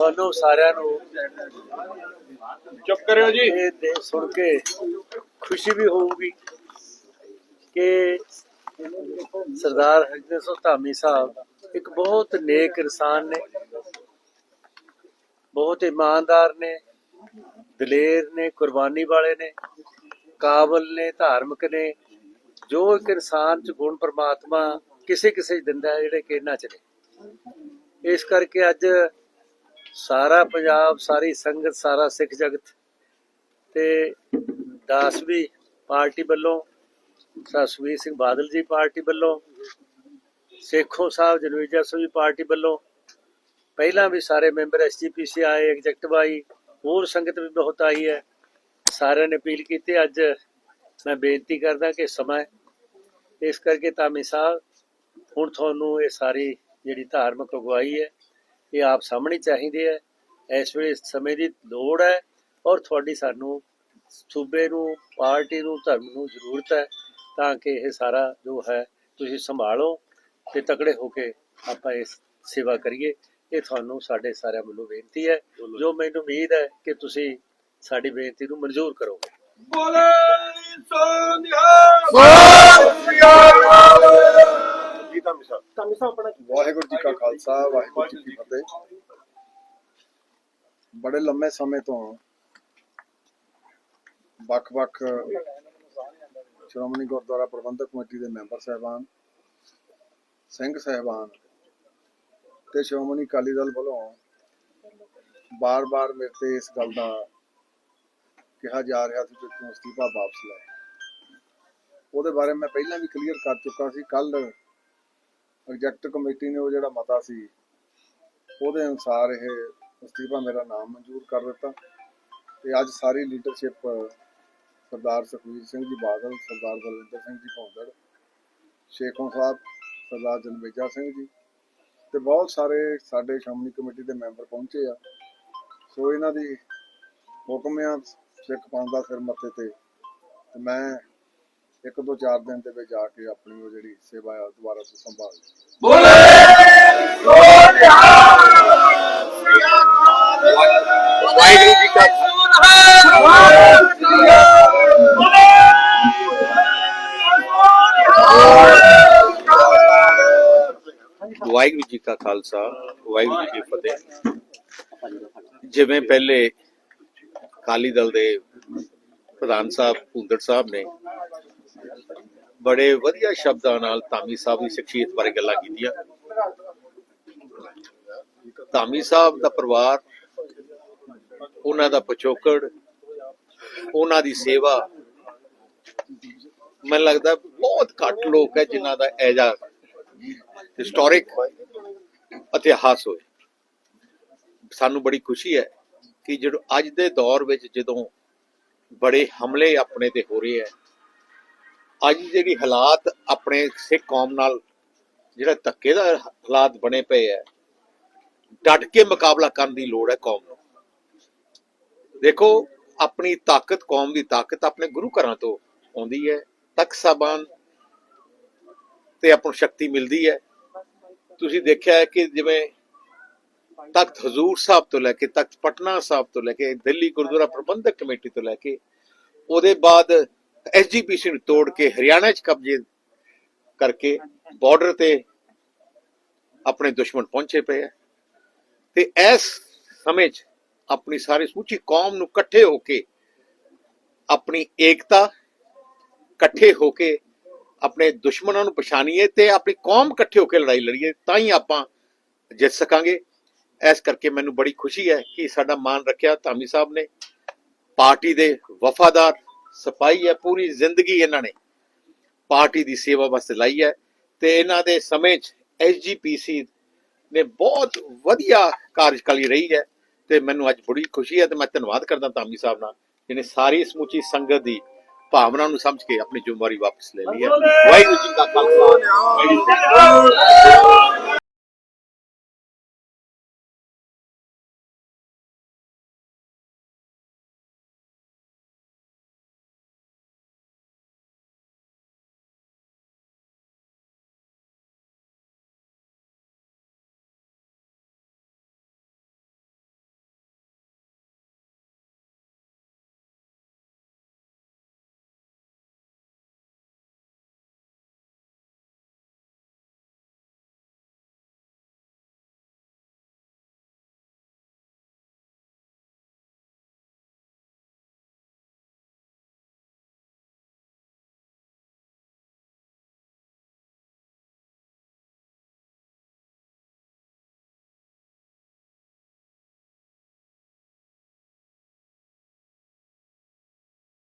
ਤੁਹਾਨੂੰ ਸਾਰਿਆਂ ਨੂੰ ਚੁੱਪ ਕਰਿਓ ਜੀ। ਇਹ ਦੇ ਸੁਣ ਕੇ ਖੁਸ਼ੀ ਵੀ ਹੋਊਗੀ ਕਿ ਸਰਦਾਰ ਹਰਜਿੰਦਰ ਸਿੰਘ ਧਾਮੀ ਸਾਹਿਬ ਇੱਕ ਬਹੁਤ ਨੇਕ ਇਨਸਾਨ ਨੇ ਬਹੁਤ ਇਮਾਨਦਾਰ ਨੇ ਦਲੇਰ ਨੇ ਕੁਰਬਾਨੀ ਵਾਲੇ ਨੇ ਕਾਬਲ ਨੇ ਧਾਰਮਿਕ ਨੇ ਜੋ ਇੱਕ ਇਨਸਾਨ ਚ ਗੁਣ ਪ੍ਰਮਾਤਮਾ ਕਿਸੇ ਕਿਸੇ ਦਿੰਦਾ ਜਿਹੜੇ ਕਿ ਇਹਨਾਂ ਚ ਨੇ। ਇਸ ਕਰਕੇ ਅੱਜ ਸਾਰਾ ਪੰਜਾਬ, ਸਾਰੀ ਸੰਗਤ, ਸਾਰਾ ਸਿੱਖ ਜਗਤ ਤੇ ਦਾਸਵੀ ਪਾਰਟੀ ਵੱਲੋਂ ਸਸਵੀਰ ਸਿੰਘ ਬਾਦਲ ਜੀ ਪਾਰਟੀ ਵੱਲੋਂ, ਸੇਖੋਂ ਸਾਹਿਬ ਜਨਵੀਜਾ ਸਿੰਘ ਪਾਰਟੀ ਵੱਲੋਂ, ਪਹਿਲਾਂ ਵੀ ਸਾਰੇ ਮੈਂਬਰ ਐਸਜੀਪੀਸੀ ਆਏ, ਐਗਜ਼ੈਕਟਿਵ ਆਈ, ਹੋਰ ਸੰਗਤ ਵੀ ਬਹੁਤ ਆਈ ਹੈ। ਸਾਰਿਆਂ ਨੇ ਅਪੀਲ ਕੀਤੀ, ਅੱਜ ਮੈਂ ਬੇਨਤੀ ਕਰਦਾ ਕਿ ਸਮਾਂ ਇਸ ਕਰਕੇ ਤਾਮੀ ਸਾਹਿਬ ਹੁਣ ਤੁਹਾਨੂੰ ਇਹ ਸਾਰੀ ਜਿਹੜੀ ਧਾਰਮਿਕ ਅਗਵਾਈ ਹੈ ਇਹ ਆਪ ਸਾਹਮਣੇ ਚਾਹੀਦੀ ਹੈ ਇਸ ਵੇਲੇ ਸਮੇਂ ਦੀ ਲੋੜ ਹੈ ਔਰ ਤੁਹਾਡੀ ਸਾਨੂੰ ਸੂਬੇ ਨੂੰ ਪਾਰਟੀ ਨੂੰ ਧਰਮ ਨੂੰ ਜ਼ਰੂਰਤ ਹੈ ਤਾਂ ਕਿ ਇਹ ਸਾਰਾ ਜੋ ਹੈ ਤੁਸੀਂ ਸੰਭਾਲੋ ਤੇ ਤਕੜੇ ਹੋ ਕੇ ਆਪਾਂ ਇਸ ਸੇਵਾ ਕਰੀਏ। ਇਹ ਤੁਹਾਨੂੰ ਸਾਡੇ ਸਾਰਿਆਂ ਵੱਲੋਂ ਬੇਨਤੀ ਹੈ। ਜੋ ਮੈਨੂੰ ਉਮੀਦ ਹੈ ਕਿ ਤੁਸੀਂ ਸਾਡੀ ਬੇਨਤੀ ਨੂੰ ਮਨਜ਼ੂਰ ਕਰੋਗੇ। ਬੋਲੇ ਸੋਨਿਹਾ ਜੀ ਧਾਮੀ ਸਾਹਿਬ ਵਾਹਿਗੁਰੂ ਜੀ ਕਾ ਖਾਲਸਾ, ਵਾਹਿਗੁਰੂ ਜੀ ਕੀ ਫਤਿਹ। ਬੜੇ ਲੰਮੇ ਸਮੇਂ ਤੋਂ ਵੱਖ-ਵੱਖ ਸ਼੍ਰੋਮਣੀ ਗੁਰਦੁਆਰਾ ਪ੍ਰਬੰਧਕ ਕਮੇਟੀ ਦੇ ਮੈਂਬਰ ਸਹਿਬਾਨ, ਸਿੰਘ ਸਹਿਬਾਨ ਤੇ ਸ਼੍ਰੋਮਣੀ ਅਕਾਲੀ ਦਲ ਵੱਲੋਂ ਬਾਰ-ਬਾਰ ਮੇਰੇ ਤੇ ਇਸ ਗੱਲ ਦਾ ਕਿਹਾ ਜਾ ਰਿਹਾ ਸੀ ਕਿ ਤੂੰ ਅਸਤੀਫਾ ਵਾਪਸ ਲੈ। ਉਹਦੇ ਬਾਰੇ ਮੈਂ ਪਹਿਲਾਂ ਵੀ ਕਲੀਅਰ ਕਰ ਚੁੱਕਾ ਸੀ। ਕੱਲ ਪ੍ਰੋਜੈਕਟ ਕਮੇਟੀ ਨੇ ਉਹ ਜਿਹੜਾ ਮਤਾ ਸੀ, ਉਹਦੇ ਅਨੁਸਾਰ ਇਹ ਅਸਤੀਫਾ ਮੇਰਾ ਨਾਮ ਮਨਜ਼ੂਰ ਕਰ ਦਿੱਤਾ ਤੇ ਅੱਜ ਸਾਰੀ ਲੀਡਰਸ਼ਿਪ ਸਰਦਾਰ ਸੁਖਵੀਰ ਸਿੰਘ ਜੀ ਬਾਦਲ, ਸਰਦਾਰ ਬਲਵਿੰਦਰ ਸਿੰਘ ਜੀ ਭੌਂਦੜ ਸ਼ੇਖੋਂ ਸਾਹਿਬ, ਸਰਦਾਰ ਜਨਮੇਜਾ ਸਿੰਘ ਜੀ ਤੇ ਬਹੁਤ ਸਾਰੇ ਸਾਡੇ ਸ਼੍ਰੋਮਣੀ ਕਮੇਟੀ ਦੇ ਮੈਂਬਰ ਪਹੁੰਚੇ ਆ। ਸੋ ਇਹਨਾਂ ਦੀ ਹੁਕਮ ਆ ਸਿੱਖ ਪੰਥ ਦਾ ਸਿਰ ਮੱਥੇ ਤੇ ਤੇ ਮੈਂ ਇੱਕ ਦੋ ਚਾਰ ਦਿਨ ਦੇ ਵਿੱਚ ਜਾ ਕੇ ਆਪਣੀ ਉਹ ਜਿਹੜੀ ਸੇਵਾ ਆ ਦੁਬਾਰਾ ਤੋਂ ਸੰਭਾਲ ਲਈ। ਬੋਲੇ ਵਾਹਿਗੁਰੂ ਜੀ ਕਾ ਵਾਹਿਗੁਰੂ ਜੀ ਕਾ ਖਾਲਸਾ ਵਾਹਿਗੁਰੂ ਜੀ ਕੀ ਫਤਿਹ। ਜਿਵੇਂ ਪਹਿਲੇ ਅਕਾਲੀ ਦਲ ਦੇ ਪ੍ਰਧਾਨ ਸਾਹਿਬ ਭੁੰਦੜ ਸਾਹਿਬ ਨੇ ਬੜੇ ਵਧੀਆ ਸ਼ਬਦਾਂ ਨਾਲ ਧਾਮੀ ਸਾਹਿਬ ਦੀ ਸ਼ਖਸੀਅਤ ਬਾਰੇ ਗੱਲਾਂ ਕੀਤੀਆਂ। ਧਾਮੀ ਸਾਹਿਬ ਦਾ ਪਰਿਵਾਰ, ਉਹਨਾਂ ਦਾ ਪਿਛੋਕੜ, ਉਹਨਾਂ ਦੀ ਸੇਵਾ, ਮੈਨੂੰ ਲੱਗਦਾ ਬਹੁਤ ਘੱਟ ਲੋਕ ਹੈ ਜਿਨ੍ਹਾਂ ਦਾ ਐਜਾ ਹਿਸਟੋਰਿਕ ਇਤਿਹਾਸ ਹੋਏ। ਸਾਨੂੰ ਬੜੀ ਖੁਸ਼ੀ ਹੈ ਕਿ ਜਦੋਂ ਅੱਜ ਦੇ ਦੌਰ ਵਿੱਚ ਜਦੋਂ ਬੜੇ ਹਮਲੇ ਆਪਣੇ ਤੇ ਹੋ ਰਹੇ ਹੈ ਅੱਜ ਜਿਹੜੀ ਹਾਲਾਤ ਆਪਣੇ ਸਿੱਖ ਕੌਮ ਨਾਲ, ਜਿਹੜਾ ਧੱਕੇ ਦਾ ਹਾਲਾਤ ਬਣੇ ਪਏ ਹੈ, ਡਟ ਕੇ ਮੁਕਾਬਲਾ ਕਰਨ ਦੀ ਲੋੜ ਹੈ ਕੌਮ ਨੂੰ। ਦੇਖੋ, ਆਪਣੀ ਤਾਕਤ ਕੌਮ ਦੀ ਤਾਕਤ ਆਪਣੇ ਗੁਰੂ ਘਰਾਂ ਤੋਂ ਆਉਂਦੀ ਹੈ, ਤਖਤ ਸਾਬਾਨ ਤੇ ਆਪਾਂ ਸ਼ਕਤੀ ਮਿਲਦੀ ਹੈ। ਤੁਸੀਂ ਦੇਖਿਆ ਹੈ ਕਿ ਜਿਵੇਂ ਤਖਤ ਹਜ਼ੂਰ ਸਾਹਿਬ ਤੋਂ ਲੈ ਕੇ ਤਖਤ ਪਟਨਾ ਸਾਹਿਬ ਤੋਂ ਲੈ ਕੇ ਦਿੱਲੀ ਗੁਰਦੁਆਰਾ ਪ੍ਰਬੰਧਕ ਕਮੇਟੀ ਤੋਂ ਲੈ ਕੇ, ਉਹਦੇ ਬਾਅਦ ਐਸਜੀਪੀਸੀ ਨੂੰ ਤੋੜ ਕੇ ਹਰਿਆਣਾ 'ਚ ਕਬਜ਼ੇ ਕਰਕੇ ਬਾਰਡਰ ਤੇ ਆਪਣੇ ਦੁਸ਼ਮਣ ਪਹੁੰਚੇ ਪਏ ਹੈ ਤੇ ਇਸ ਸਮੇਂ 'ਚ ਆਪਣੀ ਸਾਰੀ ਸਮੁੱਚੀ ਕੌਮ ਨੂੰ ਇਕੱਠੇ ਹੋ ਕੇ ਆਪਣੀ ਏਕਤਾ ਇਕੱਠੇ ਹੋ ਕੇ ਆਪਣੇ ਦੁਸ਼ਮਣਾਂ ਨੂੰ ਪਛਾਣੀਏ ਤੇ ਆਪਣੀ ਕੌਮ ਇਕੱਠੇ ਹੋ ਕੇ ਲੜਾਈ ਲੜੀਏ, ਤਾਂ ਹੀ ਆਪਾਂ ਜਿੱਤ ਸਕਾਂਗੇ। ਇਸ ਕਰਕੇ ਮੈਨੂੰ ਬੜੀ ਖੁਸ਼ੀ ਹੈ ਕਿ ਸਾਡਾ ਮਾਨ ਰੱਖਿਆ ਧਾਮੀ ਸਾਹਿਬ ਨੇ, ਪਾਰਟੀ ਦੇ ਵਫਾਦਾਰ ਸਿਪਾਹੀ ਹੈ ਪੂਰੀ ਜ਼ਿੰਦਗੀ ਇਹਨਾਂ ਨੇ ਪਾਰਟੀ ਦੀ ਸੇਵਾ ਵਾਸਤੇ ਲਾਈ ਹੈ ਤੇ ਇਹਨਾਂ ਦੇ ਸਮੇਂ 'ਚ ਐਸਜੀਪੀਸੀ ਨੇ ਬਹੁਤ ਵਧੀਆ ਕਾਰਜਕਾਲੀ ਰਹੀ ਹੈ ਤੇ ਮੈਨੂੰ ਅੱਜ ਬੜੀ ਖੁਸ਼ੀ ਹੈ ਤੇ ਮੈਂ ਧੰਨਵਾਦ ਕਰਦਾ ਧਾਮੀ ਸਾਹਿਬ ਨਾਲ ਜਿਹਨੇ ਸਾਰੀ ਸਮੁੱਚੀ ਸੰਗਤ ਦੀ ਭਾਵਨਾ ਨੂੰ ਸਮਝ ਕੇ ਆਪਣੀ ਜ਼ਿੰਮੇਵਾਰੀ ਵਾਪਸ ਲੈ ਲਈ ਹੈ। ਵਾਹਿਗੁਰੂ ਜੀ ਕਾ ਖਾਲਸਾ।